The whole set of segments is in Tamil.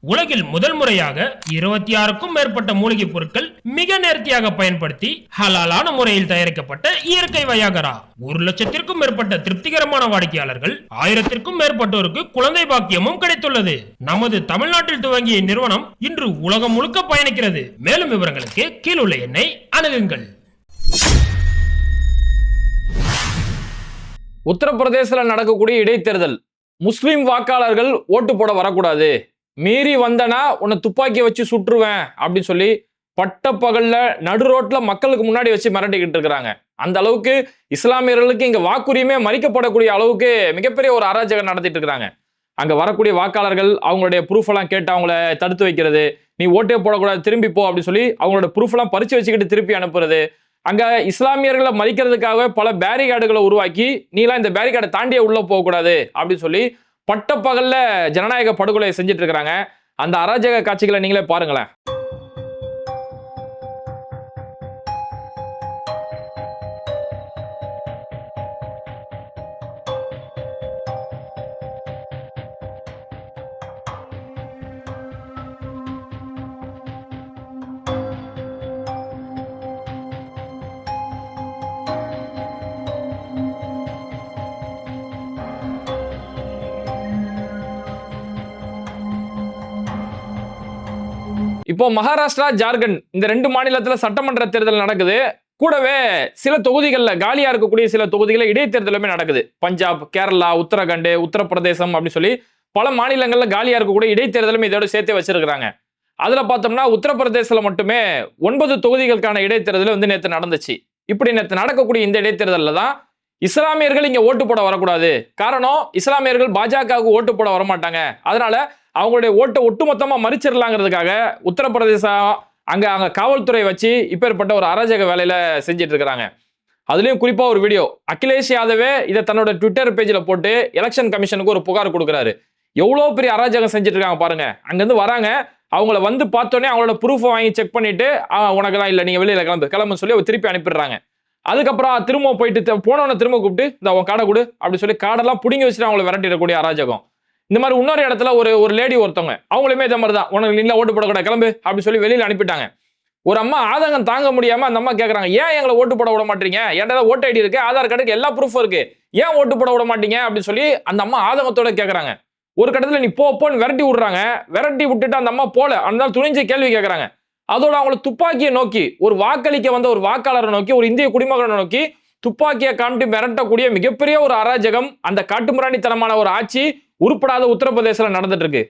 உலகில் முதல் முறையாக இருபத்தி ஆறுக்கும் மேற்பட்ட மூலிகைப் பொருட்கள் மிக நேர்த்தியாக பயன்படுத்தி ஹலாலான முறையில் தயாரிக்கப்பட்ட இயற்கை வயாகரா. ஒரு லட்சத்திற்கும் மேற்பட்ட திருப்திகரமான வாடிக்கையாளர்கள் ஆயிரத்திற்கும் மேற்பட்டோருக்கு குழந்தை பாக்கியமும் கிடைத்துள்ளது. நமது தமிழ்நாட்டில் துவங்கிய நிறுவனம் இன்று உலகம் முழுக்க பயணிக்கிறது. மேலும் விவரங்களுக்கு கீழுள்ள எண்ணை அணுகுங்கள். உத்தரப்பிரதேசத்தில் நடக்கக்கூடிய இடைத்தேர்தல். முஸ்லிம் வாக்காளர்கள் ஓட்டு போட வரக்கூடாது. மீறி வந்தனா உன்னை துப்பாக்கி வச்சு சுட்டுருவேன் அப்படின்னு சொல்லி பட்டப்பகல்ல நடு ரோட்ல மக்களுக்கு முன்னாடி வச்சு மிரட்டிக்கிட்டு இருக்கிறாங்க. அந்த அளவுக்கு இஸ்லாமியர்களுக்கு இங்க வாக்குரிமை மறிக்கப்படக்கூடிய அளவுக்கு மிகப்பெரிய ஒரு அராஜகம் நடத்திட்டு இருக்கிறாங்க. அங்க வரக்கூடிய வாக்காளர்கள் அவங்களுடைய ப்ரூஃப் எல்லாம் கேட்டு அவங்கள தடுத்து வைக்கிறது. நீ ஓட்டே போடக்கூடாது திரும்பி போ அப்படின்னு சொல்லி அவங்களோட ப்ரூஃப் எல்லாம் பறிச்சு வச்சுக்கிட்டு திருப்பி அனுப்புறது. அங்க இஸ்லாமியர்களை மறிக்கிறதுக்காக பல பேரிகார்டுகளை உருவாக்கி நீலாம் இந்த பேரிகார்டை தாண்டியே உள்ள போகக்கூடாது அப்படின்னு சொல்லி பட்டப்பகல்ல ஜனநாயக படுகொலை செஞ்சுட்டு இருக்கிறாங்க. அந்த அராஜக காட்சிகளை நீங்களே பாருங்களேன். இப்போ மகாராஷ்டிரா ஜார்க்கண்ட் இந்த ரெண்டு மாநிலத்தில் சட்டமன்ற தேர்தல் நடக்குது. கூடவே சில தொகுதிகளில் காலியாக இருக்கக்கூடிய சில தொகுதிகளில் இடைத்தேர்தலுமே நடக்குது. பஞ்சாப் கேரளா உத்தரகாண்ட் உத்தரப்பிரதேசம் அப்படின்னு சொல்லி பல மாநிலங்களில் காலியாக இருக்கக்கூடிய இடைத்தேர்தலும் இதோட சேர்த்து வச்சிருக்கிறாங்க. அதில் பார்த்தோம்னா உத்தரப்பிரதேசத்தில் மட்டுமே ஒன்பது தொகுதிகளுக்கான இடைத்தேர்தல் வந்து நேற்று நடந்துச்சு. இப்படி நேற்று நடக்கக்கூடிய இந்த இடைத்தேர்தலில் தான் இஸ்லாமியர்கள் இங்கே ஓட்டு போட வரக்கூடாது. காரணம் இஸ்லாமியர்கள் பாஜகவுக்கு ஓட்டு போட வரமாட்டாங்க. அதனால அவங்களுடைய ஓட்டை ஒட்டுமொத்தமாக மறிச்சிடலாங்கிறதுக்காக உத்தரப்பிரதேசம் அங்கே அங்கே காவல்துறை வச்சு இப்பேற்பட்ட ஒரு அராஜக வேலையில் செஞ்சிட்டு இருக்கிறாங்க அதுலேயும் குறிப்பாக ஒரு வீடியோ அகிலேஷ் யாதவே இதை தன்னோட ட்விட்டர் பேஜில் போட்டு எலெக்ஷன் கமிஷனுக்கு ஒரு புகார் கொடுக்குறாரு. எவ்வளோ பெரிய அராஜகம் செஞ்சுட்டு இருக்காங்க பாருங்க. அங்கேருந்து வராங்க. அவங்கள வந்து பார்த்தோன்னே அவங்களோட ப்ரூஃபை வாங்கி செக் பண்ணிட்டு உனக்கெல்லாம் இல்லை நீங்கள் வெளியில் கிளம்பு கிளம்புன்னு சொல்லி அவர் திருப்பி அனுப்பிடுறாங்க. அதுக்கப்புறம் திரும்ப போயிட்டு போனவனை திரும்ப கூப்பிட்டு இந்த உன் காடை கொடு அப்படின்னு சொல்லி காடெல்லாம் பிடுங்கி வச்சுட்டு அவங்கள விரட்டிடக்கூடிய அராஜகம். இந்த மாதிரி இன்னொரு இடத்துல ஒரு ஒரு லேடி ஒருத்தவங்க அவங்களுமே இதே மாதிரி தான் உனக்கு இல்லை ஓட்டு போடக்கூடாது கிளம்பு அப்படின்னு சொல்லி வெளியில் அனுப்பிட்டாங்க. ஒரு அம்மா ஆதங்கம் தாங்க முடியாம அந்த அம்மா கேட்குறாங்க ஏன் எங்களை ஓட்டு போட விட மாட்டீங்க? என்கிட்ட ஓட்டு ஐடி இருக்கு ஆதார் கார்டுக்கு எல்லா ப்ரூஃபும் இருக்கு. ஏன் ஓட்டு போட விட மாட்டீங்க? அப்படின்னு சொல்லி அந்த அம்மா ஆதங்கத்தோட கேட்குறாங்க ஒரு கட்டத்தில் நீ போ போன்னு விரட்டி விடுறாங்க. விரட்டி விட்டுட்டு அந்த அம்மா போல. அந்த துணிஞ்சு கேள்வி கேட்குறாங்க அதோட அவங்கள துப்பாக்கியை நோக்கி ஒரு வாக்களிக்க வந்த ஒரு வாக்காளரை நோக்கி ஒரு இந்திய குடிமகனை நோக்கி துப்பாக்கியை காமிட்டு மிரட்டக்கூடிய மிகப்பெரிய ஒரு அராஜகம் அந்த காட்டுமிராணித்தனமான ஒரு ஆட்சி உருப்படாத உத்தரப்பிரதேசல நடந்துட்டு இருக்கு.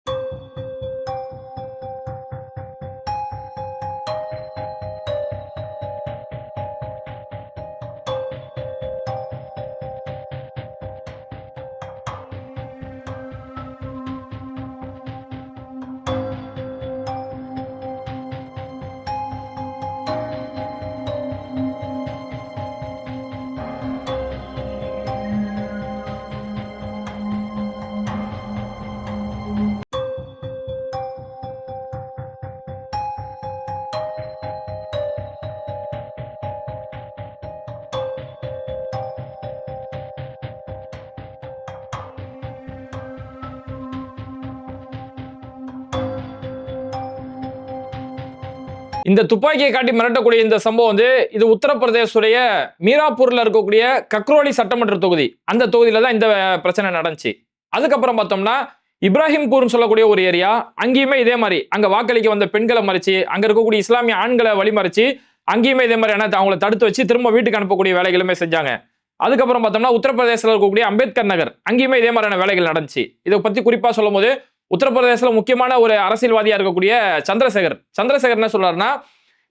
இந்த துப்பாக்கியை காட்டி மிரட்டக்கூடிய இந்த சம்பவம் வந்து இது உத்தரப்பிரதேசுடைய மீராப்பூர்ல இருக்கக்கூடிய கக்ரோலி சட்டமன்ற தொகுதி. அந்த தொகுதியில தான் இந்த பிரச்சனை நடந்துச்சு. அதுக்கப்புறம் பார்த்தோம்னா இப்ராஹிம்பூர்னு சொல்லக்கூடிய ஒரு ஏரியா அங்கேயுமே இதே மாதிரி. அங்க வாக்களிக்க வந்த பெண்களை மறைச்சு அங்க இருக்கக்கூடிய இஸ்லாமிய ஆண்களை வழிமறைச்சு அங்கேயுமே இதே மாதிரி என்ன அவங்கள தடுத்து வச்சு திரும்ப வீட்டுக்கு அனுப்பக்கூடிய வேலைகளுமே செஞ்சாங்க. அதுக்கப்புறம் பார்த்தோம்னா உத்தரப்பிரதேசத்தில் இருக்கக்கூடிய அம்பேத்கர் நகர் அங்கேயுமே இதே மாதிரியான வேலைகள் நடந்துச்சு. இதை பத்தி குறிப்பா சொல்லும் போது உத்தரப்பிரதேசல முக்கியமான ஒரு அரசியல்வாதியா இருக்கக்கூடிய சந்திரசேகர். சந்திரசேகர் என்ன சொல்றாருன்னா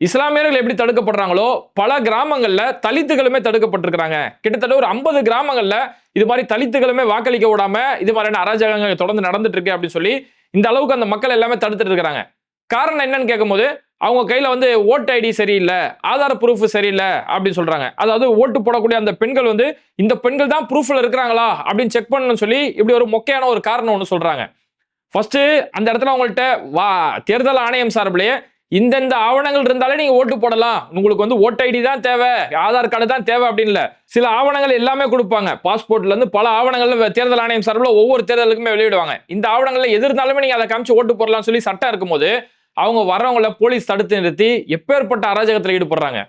இஸ்லாமியர்கள் எப்படி தடுக்கப்படுறாங்களோ பல கிராமங்கள்ல தலித்துகளுமே தடுக்கப்பட்டிருக்கிறாங்க. கிட்டத்தட்ட ஒரு ஐம்பது கிராமங்கள்ல இது மாதிரி தலித்துகளுமே வாக்களிக்க விடாம இது மாதிரியான அராஜகங்கள் தொடர்ந்து நடந்துட்டு இருக்கு அப்படின்னு சொல்லி இந்த அளவுக்கு அந்த மக்கள் எல்லாமே தடுத்துட்டு இருக்கிறாங்க. காரணம் என்னன்னு கேட்கும்போது அவங்க கையில வந்து ஓட்டு ஐடி சரியில்லை ஆதார் ப்ரூஃப் சரியில்லை அப்படின்னு சொல்றாங்க. அதாவது ஓட்டு போடக்கூடிய அந்த பெண்கள் வந்து இந்த பெண்கள் தான் ப்ரூஃப்ல இருக்கிறாங்களா அப்படின்னு செக் பண்ணணும்னு சொல்லி இப்படி ஒரு மொக்கையான ஒரு காரணம் ஒன்று சொல்றாங்க. ஃபர்ஸ்ட் அந்த இடத்துல உங்கள்கிட்ட வா தேர்தல் ஆணையம் சார்பிலேயே இந்தந்த ஆவணங்கள் இருந்தாலே நீங்க ஓட்டு போடலாம். உங்களுக்கு வந்து ஓட்டு ஐடி தான் தேவை. ஆதார் கார்டு தான் தேவை அப்படின்னு சில ஆவணங்கள் எல்லாமே கொடுப்பாங்க. பாஸ்போர்ட்ல இருந்து பல ஆவணங்கள் தேர்தல் ஆணையம் சார்பில் ஒவ்வொரு தேர்தலுக்குமே வெளியிடுவாங்க. இந்த ஆவணங்கள்ல எது இருந்தாலுமே நீங்க அதை காமிச்சு ஓட்டு போடலாம்னு சொல்லி சட்டம் இருக்கும்போது அவங்க வர்றவங்கள போலீஸ் தடுத்து நிறுத்தி எப்பேற்பட்ட அராஜகத்தில் ஈடுபடுறாங்க.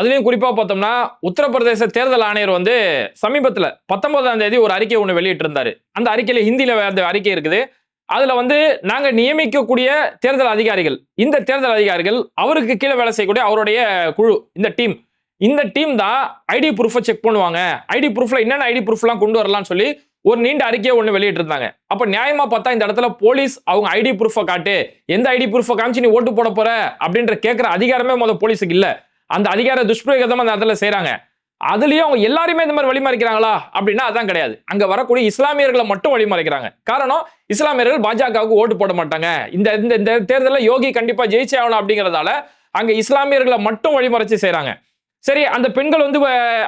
அதுலேயும் குறிப்பாக பார்த்தோம்னா உத்தரப்பிரதேச தேர்தல் ஆணையர் வந்து சமீபத்தில் பத்தொன்பதாம் தேதி ஒரு அறிக்கை ஒன்று வெளியிட்டிருந்தார். அந்த அறிக்கையில் ஹிந்தியில் அந்த அறிக்கை இருக்குது. அதில் வந்து நாங்கள் நியமிக்கக்கூடிய தேர்தல் அதிகாரிகள் இந்த தேர்தல் அதிகாரிகள் அவருக்கு கீழே வேலை செய்யக்கூடிய அவருடைய குழு இந்த டீம் இந்த டீம் தான் ஐடி ப்ரூஃபை செக் பண்ணுவாங்க. ஐடி ப்ரூஃபில் என்னென்ன ஐடி ப்ரூஃப்லாம் கொண்டு வரலாம்னு சொல்லி ஒரு நீண்ட அறிக்கையை ஒன்று வெளியிட்டிருந்தாங்க. அப்போ நியாயமாக பார்த்தா இந்த இடத்துல போலீஸ் அவங்க ஐடி ப்ரூஃபை காட்டு எந்த ஐடி ப்ரூஃபை காமிச்சு நீ ஓட்டு போட போற அப்படின்ற கேட்குற அதிகாரமே முதல் போலீஸுக்கு இல்லை. அந்த அதிகார துஷ்பிரயோகம் அந்த இடத்துல செய்கிறாங்க அதுலேயும் அவங்க எல்லாருமே இந்த மாதிரி வழிமறைக்கிறாங்களா? அப்படின்னா அதான் கிடையாது. அங்கே வரக்கூடிய இஸ்லாமியர்களை மட்டும் வழிமறைக்கிறாங்க. காரணம் இஸ்லாமியர்கள் பாஜகவுக்கு ஓட்டு போட மாட்டாங்க. இந்த இந்த இந்த தேர்தலில் யோகி கண்டிப்பாக ஜெயிச்சே ஆகணும் அப்படிங்கிறதால அங்கே இஸ்லாமியர்களை மட்டும் வழிமறைச்சு செய்கிறாங்க சரி அந்த பெண்கள் வந்து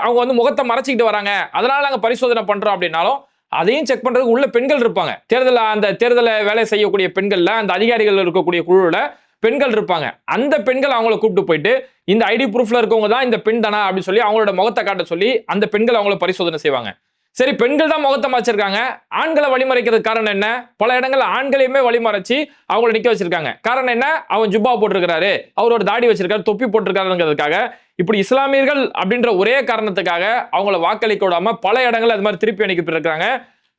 அவங்க வந்து முகத்தை மறைச்சிக்கிட்டு வராங்க. அதனால நாங்கள் பரிசோதனை பண்ணுறோம் அப்படின்னாலும் அதையும் செக் பண்ணுறதுக்கு உள்ள பெண்கள் இருப்பாங்க. தேர்தல் அந்த தேர்தலை வேலை செய்யக்கூடிய பெண்களில் அந்த அதிகாரிகள் இருக்கக்கூடிய குழுவில் பெண்கள் இருப்பாங்க. அந்த பெண்கள் அவங்கள கூப்பிட்டு போயிட்டு இந்த ஐடி ப்ரூஃப்ல இருக்கவங்க தான் இந்த பெண் தானா அப்படின்னு சொல்லி அவங்களோட முகத்தை காட்ட சொல்லி அந்த பெண்கள் அவங்கள பரிசோதனை செய்வாங்க. சரி பெண்கள் தான் முகத்தை மறைச்சிருக்காங்க ஆண்களை வழிமறைக்கிறதுக்கு காரணம் என்ன? பல இடங்கள்ல ஆண்களையுமே வழிமறைச்சு அவங்கள நிக்க வச்சிருக்காங்க. காரணம் என்ன? அவன் ஜுப்பா அவர் அவரோட தாடி வச்சிருக்காரு தொப்பி போட்டிருக்காருங்கிறதுக்காக. இப்படி இஸ்லாமியர்கள் அப்படின்ற ஒரே காரணத்துக்காக அவங்கள வாக்களிக்க விடாம பல இடங்கள் அது மாதிரி திருப்பி அனுப்பியிருக்காங்க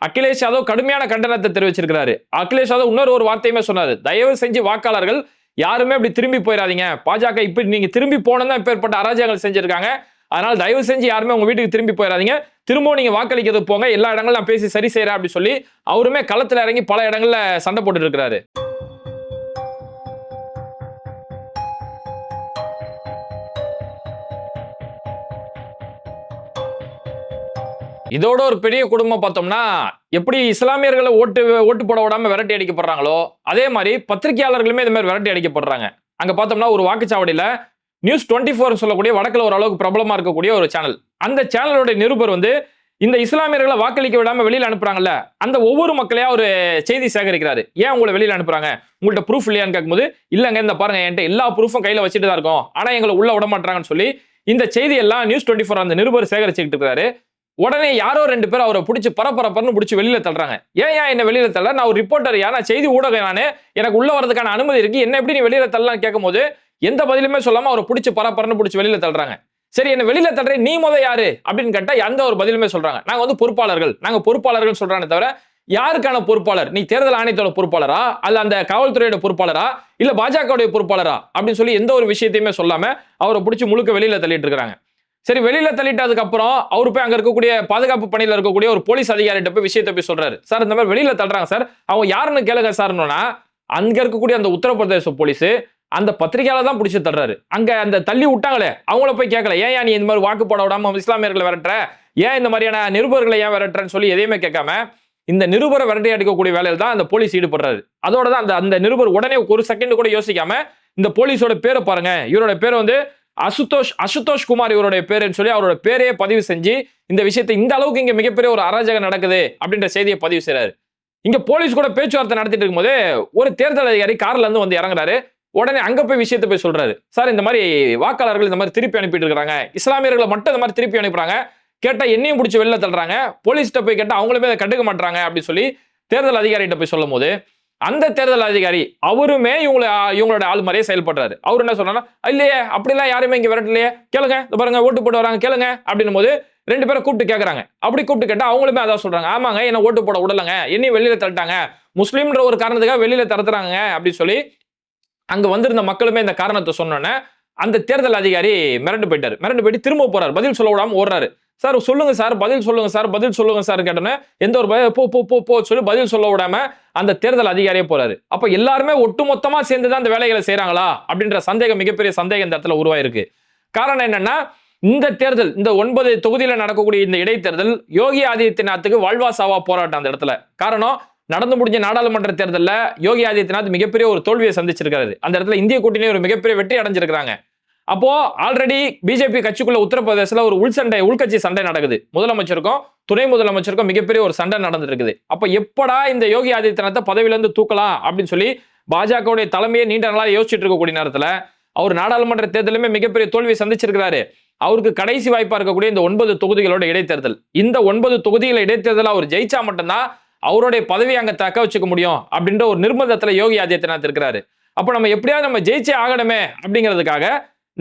அகிலேஷ் யாதவ் கடுமையான கண்டனத்தை தெரிவிச்சிருக்கிறாரு. அகிலேஷ் யாதவ் இன்னொரு ஒரு வார்த்தையுமே சொன்னாரு. தயவு செஞ்சு வாக்காளர்கள் யாருமே அப்படி திரும்பி போயிடாதீங்க. பாஜக இப்படி நீங்க திரும்பி போனதான் இப்பேற்பட்ட அராஜகங்கள் செஞ்சிருக்காங்க. அதனால தயவு செஞ்சு யாருமே உங்க வீட்டுக்கு திரும்பி போயிடாதீங்க. திரும்பவும் நீங்க வாக்களிக்கிறது போங்க. எல்லா இடங்களும் நான் பேசி சரி செய்யறேன் அப்படின்னு சொல்லி அவருமே களத்துல இறங்கி பல இடங்கள்ல சண்டை போட்டுட்டு இருக்கிறாரு. இதோட ஒரு பெரிய குடும்பம் பார்த்தோம்னா எப்படி இஸ்லாமியர்களை ஓட்டு ஓட்டு போட விடாம விரட்டி அடிக்கப்படுறாங்களோ அதே மாதிரி பத்திரிகையாளர்களுமே இந்த மாதிரி விரட்டி அடிக்கப்படுறாங்க. அங்க பார்த்தோம்னா ஒரு வாக்குச்சாவடியில நியூஸ் டுவெண்ட்டி ஃபோர் சொல்லக்கூடிய வடக்கில் ஓரளவுக்கு பிரபலமா இருக்கக்கூடிய ஒரு சேனல். அந்த சேனலோட நிருபர் வந்து இந்த இஸ்லாமியர்களை வாக்களிக்க விடாம வெளியில அனுப்புறாங்கல்ல அந்த ஒவ்வொரு மக்களையா ஒரு செய்தி சேகரிக்கிறாரு. ஏன் உங்களை வெளியில அனுப்புறாங்க? உங்கள்ட்ட ப்ரூஃப் இல்லையான்னு கேட்கும்போது இல்லங்க இந்த பாருங்க என்கிட்ட எல்லா ப்ரூஃபும் கையில வச்சுட்டு தான் இருக்கும். ஆனா எங்களை உள்ள விட மாட்டாங்கன்னு சொல்லி இந்த செய்தி எல்லாம் நியூஸ் டுவெண்ட்டி ஃபோர் அந்த நிருபர் சேகரிச்சுக்கிட்டு இருக்காரு உடனே யாரோ ரெண்டு பேர் அவரை பிடிச்சி பரபரப்பரன்னு பிடிச்சி வெளியில தள்ளுறாங்க. ஏன் ஏன் என்ன வெளியில தள்ள நான் ஒரு ரிப்போர்ட்டர் யா? நான் செய்தி ஊடகம் நானு? எனக்கு உள்ள வரதுக்கான அனுமதி இருக்கு. என்ன எப்படி நீ வெளியில தள்ளலாம் கேட்கும்போது எந்த பதிலுமே சொல்லாம அவரை பிடிச்சி பரபரன்னு பிடிச்சி வெளியில தள்ளுறாங்க. சரி என்ன வெளியில தள்ளுற நீ முத யாரு? அப்படின்னு கேட்டா எந்த ஒரு பதிலுமே சொல்றாங்க. நாங்க வந்து பொறுப்பாளர்கள். நாங்க பொறுப்பாளர்கள் சொல்றானே தவிர யாருக்கான பொறுப்பாளர்? நீ தேர்தல் ஆணையத்தோட பொறுப்பாளரா? அல்ல அந்த காவல்துறையோட பொறுப்பாளரா? இல்ல பாஜகவுடைய பொறுப்பாளரா? அப்படின்னு சொல்லி எந்த ஒரு விஷயத்தையுமே சொல்லாம அவரை பிடிச்சி முழுக்க வெளியில தள்ளிட்டு இருக்காங்க சரி வெளியில தள்ளிட்டதுக்கு அப்புறம் அவர் போய் அங்க இருக்கக்கூடிய பாதுகாப்பு பணியில இருக்கக்கூடிய ஒரு போலீஸ் அதிகாரிகிட்ட போய் விஷயத்தை போய் சொல்றாரு. சார் இந்த மாதிரி வெளியில தள்ளுறாங்க சார். அவங்க யாருன்னு கேளுங்க சார்னா அங்க இருக்கக்கூடிய அந்த உத்தரப்பிரதேச போலீஸ் அந்த பத்திரிகையால தான் பிடிச்சி தள்ளுறாரு. அங்க அந்த தள்ளி விட்டாங்களே அவங்கள போய் கேட்கல ஏன் ஏன் நீ இந்த மாதிரி வாக்கு போட விடாம இஸ்லாமியர்களை விரட்டுற? ஏன் இந்த மாதிரியான நிருபர்களை ஏன் விரட்டுறன்னு சொல்லி எதையுமே கேட்காம இந்த நிருபரை விரட்டி அடிக்கக்கூடிய வேலையில் தான் அந்த போலீஸ் ஈடுபடுறாரு. அதோட தான் அந்த அந்த நிருபர் உடனே ஒரு செகண்ட் கூட யோசிக்காம இந்த போலீஸோட பேரை பாருங்க. இவரோட பேர் வந்து அசுதோஷ் அசுதோஷ் குமார் இவருடைய பேருன்னு சொல்லி அவரோட பேரையே பதிவு செஞ்சு இந்த விஷயத்தை இந்த அளவுக்கு இங்க மிகப்பெரிய ஒரு அராஜகம் நடக்குது அப்படின்ற செய்தியை பதிவு செய்யறாரு இங்க போலீஸ் கூட பேச்சுவார்த்தை நடத்திட்டு இருக்கும்போது ஒரு தேர்தல் அதிகாரி கார்ல இருந்து வந்து இறங்குறாரு. உடனே அங்க போய் விஷயத்தை போய் சொல்றாரு. சார் இந்த மாதிரி வாக்காளர்கள் இந்த மாதிரி திருப்பி அனுப்பிட்டு இருக்கிறாங்க. இஸ்லாமியர்களை மட்டும் இந்த மாதிரி திருப்பி அனுப்புறாங்க. கேட்டா என்னையும் பிடிச்சி வெளில தள்ளுறாங்க. போலீஸ்கிட்ட போய் கேட்டா அவங்களுமே அதை கண்டுக்க மாட்டாங்க அப்படின்னு சொல்லி தேர்தல் அதிகாரிகிட்ட போய் சொல்லும் போது அந்த தேர்தல் அதிகாரி அவருமே இவங்களை இவங்களோட ஆள் மாதிரியே செயல்படுறாரு. அவர் என்ன சொல்றாருன்னா இல்லையே அப்படிலாம் யாருமே இங்க விரட்டலையே கேளுங்க இந்த பாருங்க ஓட்டு போட்டு வராங்க கேளுங்க. அப்படின்னும் போது ரெண்டு பேரும் கூப்பிட்டு கேட்கறாங்க அப்படி கூப்பிட்டு கேட்டா அவங்களுமே அதான் சொல்றாங்க. ஆமாங்க என்ன ஓட்டு போட விடலங்க. என்னையும் வெளியில தள்ளிட்டாங்க. முஸ்லீம்ன்ற ஒரு காரணத்துக்காக வெளியில தரத்துறாங்க அப்படின்னு சொல்லி அங்க வந்திருந்த மக்களுமே இந்த காரணத்தை சொன்னோன்னே அந்த தேர்தல் அதிகாரி மிரண்டு போயிட்டாரு. மிரண்டு போயிட்டு திரும்ப போறாரு. பதில் சொல்ல விடாம ஓடுறாரு. சார் சொல்லுங்க சார் பதில் சொல்லுங்க சார் பதில் சொல்லுங்க சார் கேட்டோன்னே எந்த ஒரு பய- போ போ போ போ சொல்லி பதில் சொல்ல விடாம அந்த தேர்தல் அதிகாரியே போறாரு. அப்ப எல்லாருமே ஒட்டுமொத்தமா சேர்ந்து தான் அந்த வேலைகளை செய்யறாங்களா அப்படின்ற சந்தேகம் மிகப்பெரிய சந்தேகம் இந்த இடத்துல உருவாயிருக்கு. காரணம் என்னன்னா இந்த தேர்தல் இந்த ஒன்பது தொகுதியில நடக்கக்கூடிய இந்த இடைத்தேர்தல் யோகி ஆதித்யநாத்துக்கு வாழ்வா சாவா போராட்டம் அந்த இடத்துல. காரணம் நடந்து முடிஞ்ச நாடாளுமன்ற தேர்தலில் யோகி ஆதித்யநாத் மிகப்பெரிய ஒரு தோல்வியை சந்திச்சிருக்காரு. அந்த இடத்துல இந்திய கூட்டணி ஒரு மிகப்பெரிய வெற்றி அடைஞ்சிருக்கிறாங்க. அப்போ ஆல்ரெடி பிஜேபி கட்சிக்குள்ள உத்தரப்பிரதேசல ஒரு உள் சண்டை உள்கட்சி சண்டை நடக்குது. முதலமைச்சருக்கும் துணை முதலமைச்சருக்கும் மிகப்பெரிய ஒரு சண்டை நடந்துட்டு இருக்குது அப்ப எப்படா இந்த யோகி ஆதித்யநாத்தை பதவியிலேருந்து தூக்கலாம் அப்படின்னு சொல்லி பாஜகவுடைய தலைமையை நீண்ட நாளாக யோசிச்சுட்டு இருக்கக்கூடிய நேரத்துல அவர் நாடாளுமன்ற தேர்தலுமே மிகப்பெரிய தோல்வியை சந்திச்சிருக்கிறாரு. அவருக்கு கடைசி வாய்ப்பா இருக்கக்கூடிய இந்த ஒன்பது தொகுதிகளோட இடைத்தேர்தல். இந்த ஒன்பது தொகுதிகள இடைத்தேர்தல் அவர் ஜெயிச்சா மட்டும்தான் அவருடைய பதவியை அங்க தக்க வச்சுக்க முடியும் அப்படின்ற ஒரு நிர்பந்தத்துல யோகி ஆதித்யநாத் இருக்கிறாரு. அப்ப நம்ம எப்படியாவது நம்ம ஜெயிச்சே ஆகணுமே அப்படிங்கிறதுக்காக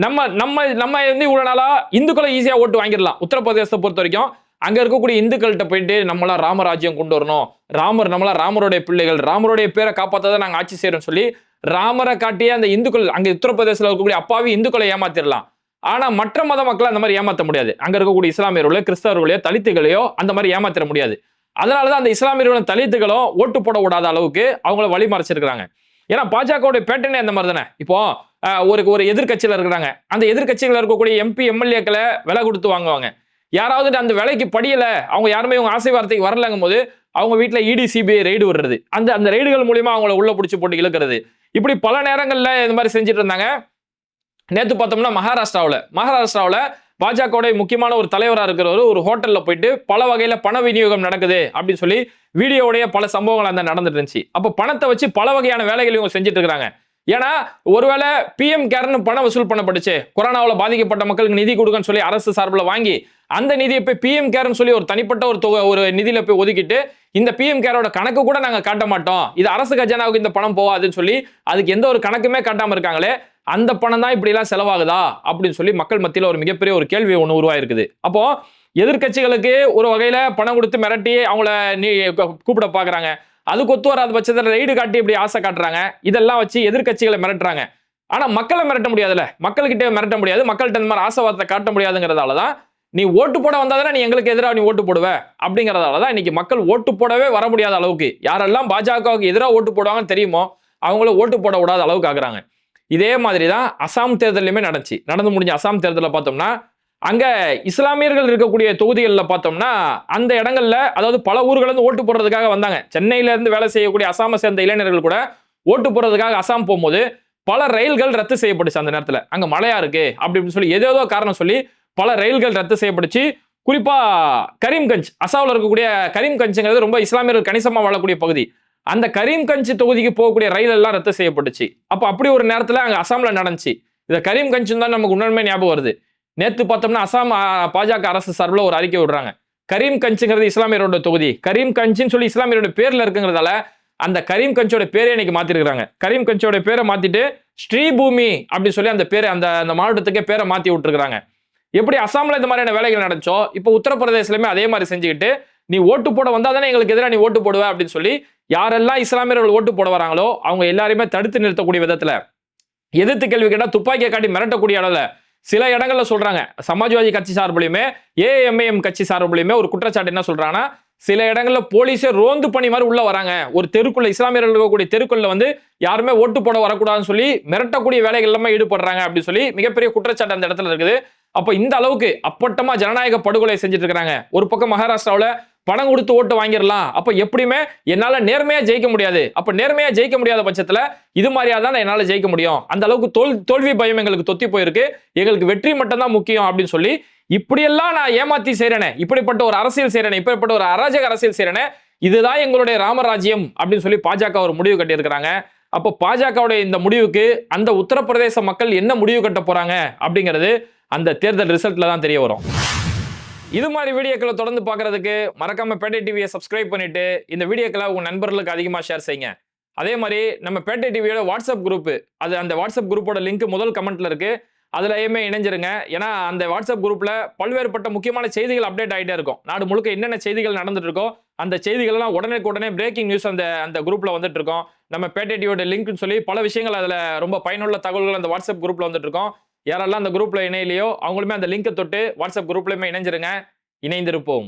நம்ம நம்ம நம்ம வந்து இவ்வளோ நாளாக இந்துக்களை ஈஸியாக ஓட்டு வாங்கிடலாம். உத்தரப்பிரதேசத்தை பொறுத்த வரைக்கும் அங்கே இருக்கக்கூடிய இந்துக்கள்கிட்ட போயிட்டு நம்மளா ராமராஜ்யம் கொண்டு வரணும். ராமர் நம்மளா ராமருடைய பிள்ளைகள் ராமருடைய பேரை காப்பாத்தாத நாங்கள் ஆட்சி செய்கிறோம்னு சொல்லி ராமரை காட்டியே அந்த இந்துக்கள் அங்கே உத்தரப்பிரதேசத்தில் இருக்கக்கூடிய அப்பாவி இந்துக்களை ஏமாத்திடலாம். ஆனால் மற்ற மத மக்களை அந்த மாதிரி ஏமாற்ற முடியாது. அங்கே இருக்கக்கூடிய இஸ்லாமியர்களோ கிறிஸ்தவர்களையோ தலித்துகளையோ அந்த மாதிரி ஏமாத்திட முடியாது. அதனாலதான் அந்த இஸ்லாமியர்களும் தலித்துகளும் ஓட்டு போட விடாத அளவுக்கு அவங்கள வழி மறைச்சிருக்கிறாங்க. ஏன்னா பாஜகவுடைய பேட்டர்னே அந்த மாதிரி தானே இப்போ ஒரு ஒரு எதிர்கட்சியில் இருக்கிறாங்க. அந்த எதிர்க்கட்சிகள் இருக்கக்கூடிய எம்பி எம்எல்ஏக்களை விலை கொடுத்து வாங்குவாங்க. யாராவது அந்த விலைக்கு படியலை அவங்க யாருமே இவங்க ஆசை வார்த்தைக்கு வரலங்கும் போது அவங்க வீட்டில் இடிசிபிஐ இடி சிபிஐ ரெய்டு விடுறது. அந்த அந்த ரெய்டுகள் மூலியமா அவங்கள உள்ள பிடிச்சி போட்டு இழுக்கிறது. இப்படி பல நேரங்களில் இந்த மாதிரி செஞ்சுட்டு இருந்தாங்க. நேற்று பார்த்தோம்னா மகாராஷ்டிராவில் மகாராஷ்டிராவில் பாஜகவுடைய முக்கியமான ஒரு தலைவராக இருக்கிறவர் ஒரு ஹோட்டலில் போயிட்டு பல வகையில் பண விநியோகம் நடக்குது அப்படின்னு சொல்லி வீடியோவுடைய பல சம்பவங்கள் அந்த நடந்துட்டு இருந்துச்சு. அப்போ பணத்தை வச்சு பல வகையான வேலைகள் இவங்க செஞ்சுட்டு இருக்கிறாங்க ஏன்னா ஒருவேளை பிஎம் கேர்னு பணம் வசூல் பண்ணப்பட்டுச்சு. கொரோனாவில் பாதிக்கப்பட்ட மக்களுக்கு நிதி கொடுக்கன்னு சொல்லி அரசு சார்பில் வாங்கி அந்த நிதியை போய் பிஎம் கேர்னு சொல்லி ஒரு தனிப்பட்ட ஒரு தொகை ஒரு நிதியில போய் ஒதுக்கிட்டு இந்த பிஎம் கேரோட கணக்கு கூட நாங்கள் காட்ட மாட்டோம். இது அரசு கஜானாவுக்கு இந்த பணம் போகாதுன்னு சொல்லி அதுக்கு எந்த ஒரு கணக்குமே காட்டாமல் இருக்காங்களே அந்த பணம் தான் இப்படிலாம் செலவாகுதா? அப்படின்னு சொல்லி மக்கள் மத்தியில் ஒரு மிகப்பெரிய ஒரு கேள்வி ஒன்று உருவாயிருக்குது. அப்போ எதிர்க்கட்சிகளுக்கு ஒரு வகையில் பணம் கொடுத்து மிரட்டி அவங்கள நீ கூப்பிட பார்க்குறாங்க அதுக்கு ஒத்து வராத பட்சத்தில் ரைடு காட்டி இப்படி ஆசை காட்டுறாங்க. இதெல்லாம் வச்சு எதிர்க்கட்சிகளை மிரட்டுறாங்க. ஆனால் மக்களை மிரட்ட முடியாதுல்ல. மக்கள்கிட்ட மிரட்ட முடியாது. மக்கள்கிட்ட இந்த மாதிரி ஆசை வார்த்தை காட்ட முடியாதுங்கிறதால தான் நீ ஓட்டு போட வந்தாதானே நீ எங்களுக்கு எதிராக நீ ஓட்டு போடுவ? அப்படிங்கிறதால தான் இன்னைக்கு மக்கள் ஓட்டு போடவே வர முடியாத அளவுக்கு. யாரெல்லாம் பாஜகவுக்கு எதிராக ஓட்டு போடுவாங்கன்னு தெரியுமோ அவங்கள ஓட்டு போட விடாத அளவுக்கு ஆகுறாங்க. இதே மாதிரி தான் அசாம் தேர்தலையுமே நடந்துச்சு. நடந்து முடிஞ்ச அசாம் தேர்தலில் பார்த்தோம்னா அங்கே இஸ்லாமியர்கள் இருக்கக்கூடிய தொகுதிகளில் பார்த்தோம்னா அந்த இடங்கள்ல அதாவது பல ஊர்கள்ல ஓட்டு போடுறதுக்காக வந்தாங்க. சென்னையிலேருந்து வேலை செய்யக்கூடிய அசாமை சேர்ந்த இளைஞர்கள் கூட ஓட்டு போடுறதுக்காக அசாம் போகும்போது பல ரயில்கள் ரத்து செய்யப்பட்டுச்சு அந்த நேரத்தில். அங்கே மழையா இருக்கு அப்படி இப்படின்னு சொல்லி ஏதேதோ காரணம் சொல்லி பல ரயில்கள் ரத்து செய்யப்பட்டுச்சு. குறிப்பா கரீம்கஞ்ச் அசாவில் இருக்கக்கூடிய கரீம்கஞ்சுங்கிறது ரொம்ப இஸ்லாமியர்கள் கணிசமாக வாழக்கூடிய பகுதி. அந்த கரீம்கஞ்ச் தொகுதிக்கு போகக்கூடிய ரயில் எல்லாம் ரத்து செய்யப்பட்டுச்சு. அப்போ அப்படி ஒரு நேரத்தில் அங்கே அசாமில் நடந்துச்சு. இந்த கரீம்கஞ்ச் தான் நமக்கு உண்மையுமே ஞாபகம் வருது. நேற்று பார்த்தோம்னா அசாம் பாஜக அரசு சார்பில் ஒரு அறிக்கை விடுறாங்க. கரீம்கஞ்சுங்கிறது இஸ்லாமியரோட தொகுதி. கரீம்கஞ்சுன்னு சொல்லி இஸ்லாமியரோட பேரில் இருக்குங்கிறதால அந்த கரீம் கஞ்சோட பேரே இன்னைக்கு மாத்திருக்காங்க கரீம் கஞ்சோட பேரை மாத்திட்டு ஸ்ரீபூமி அப்படின்னு சொல்லி அந்த பேரை அந்த அந்த மாவட்டத்துக்கே பேரை மாத்தி விட்டுருக்காங்க எப்படி அசாமில் இந்த மாதிரியான வேலைகள் நடந்துச்சோ இப்போ உத்தரப்பிரதேசலயுமே அதே மாதிரி செஞ்சுக்கிட்டு நீ ஓட்டு போட வந்தால் தானே எங்களுக்கு எதிராக நீ ஓட்டு போடுவ அப்படின்னு சொல்லி யாரெல்லாம் இஸ்லாமியர்கள் ஓட்டு போட வராங்களோ அவங்க எல்லாருமே தடுத்து நிறுத்தக்கூடிய விதத்தில். எதிர்த்து கேள்வி கேட்டால் துப்பாக்கியை காட்டி மிரட்டக்கூடிய அளவில் சில இடங்கள்ல சொல்றாங்க. சமாஜ்வாதி கட்சி சார்பிலையுமே ஏஎம்ஏஎம் கட்சி சார்பிலையுமே ஒரு குற்றச்சாட்டு என்ன சொல்றாங்கன்னா சில இடங்கள்ல போலீஸே ரோந்து பணி மாதிரி உள்ள வராங்க. ஒரு தெருக்குள்ள இஸ்லாமியர்கள் இருக்கக்கூடிய தெருக்குள்ள வந்து யாருமே ஓட்டு போட வரக்கூடாதுன்னு சொல்லி மிரட்டக்கூடிய வேலைகள் எல்லாமே ஈடுபடுறாங்க அப்படின்னு சொல்லி மிகப்பெரிய குற்றச்சாட்டு அந்த இடத்துல இருக்குது. அப்போ இந்த அளவுக்கு அப்பட்டமா ஜனநாயக படுகொலை செஞ்சுட்டு இருக்கிறாங்க ஒரு பக்கம் மகாராஷ்டிராவில் பணம் கொடுத்து ஓட்டு வாங்கிடலாம். அப்போ எப்படியுமே என்னால் நேர்மையாக ஜெயிக்க முடியாது. அப்போ நேர்மையாக ஜெயிக்க முடியாத பட்சத்தில் இது மாதிரியா தான் என்னால் ஜெயிக்க முடியும். அந்த அளவுக்கு தோல் தோல்வி பயம் எங்களுக்கு தொத்தி போயிருக்கு. எங்களுக்கு வெற்றி மட்டும்தான் முக்கியம் அப்படின்னு சொல்லி இப்படியெல்லாம் நான் ஏமாத்தி செய்கிறேனே இப்படிப்பட்ட ஒரு அரசியல் செய்கிறேனே இப்படிப்பட்ட ஒரு அராஜக அரசியல் செய்கிறேனே இதுதான் எங்களுடைய ராமராஜ்யம் அப்படின்னு சொல்லி பாஜக ஒரு முடிவு கட்டியிருக்கிறாங்க. அப்போ பாஜகவுடைய இந்த முடிவுக்கு அந்த உத்தரப்பிரதேச மக்கள் என்ன முடிவு கட்ட போறாங்க அப்படிங்கிறது அந்த தேர்தல் ரிசல்ட்டில் தான் தெரிய வரும். இது மாதிரி வீடியோக்களை தொடர்ந்து பார்க்கறதுக்கு மறக்காம பேட்டை டிவியை சப்ஸ்கிரைப் பண்ணிட்டு இந்த வீடியோக்களை உங்கள் நண்பர்களுக்கு அதிகமாக ஷேர் செய்யுங்க. அதே மாதிரி நம்ம பேட்டை டிவியோட வாட்ஸ்அப் குரூப் அது அந்த வாட்ஸ்அப் குரூப்போட லிங்க் முதல் கமெண்ட்ல இருக்கு. அதுலயுமே இணைஞ்சிருங்க. ஏன்னா அந்த வாட்ஸ்அப் குரூப்ல பல்வேறுபட்ட முக்கியமான செய்திகள் அப்டேட் ஆகிட்டே இருக்கும். நாடு முழுக்க என்னென்ன செய்திகள் நடந்துட்டு இருக்கோ அந்த செய்திகள்லாம் உடனே உடனே பிரேக்கிங் நியூஸ் அந்த அந்த குரூப்ல வந்துட்டு இருக்கோம். நம்ம பேட்டை டிவியோட லிங்க்னு சொல்லி பல விஷயங்கள் அதுல ரொம்ப பயனுள்ள தகவல்கள் அந்த வாட்ஸ்அப் குரூப்ல வந்துட்டு இருக்கோம். யாரெல்லாம் அந்த குரூப்பில் இணையிலையோ அவங்களுமே அந்த லிங்கை தொட்டு வாட்ஸ்அப் குரூப்லையுமே இணைஞ்சிருங்க. இணைந்திருப்போம்.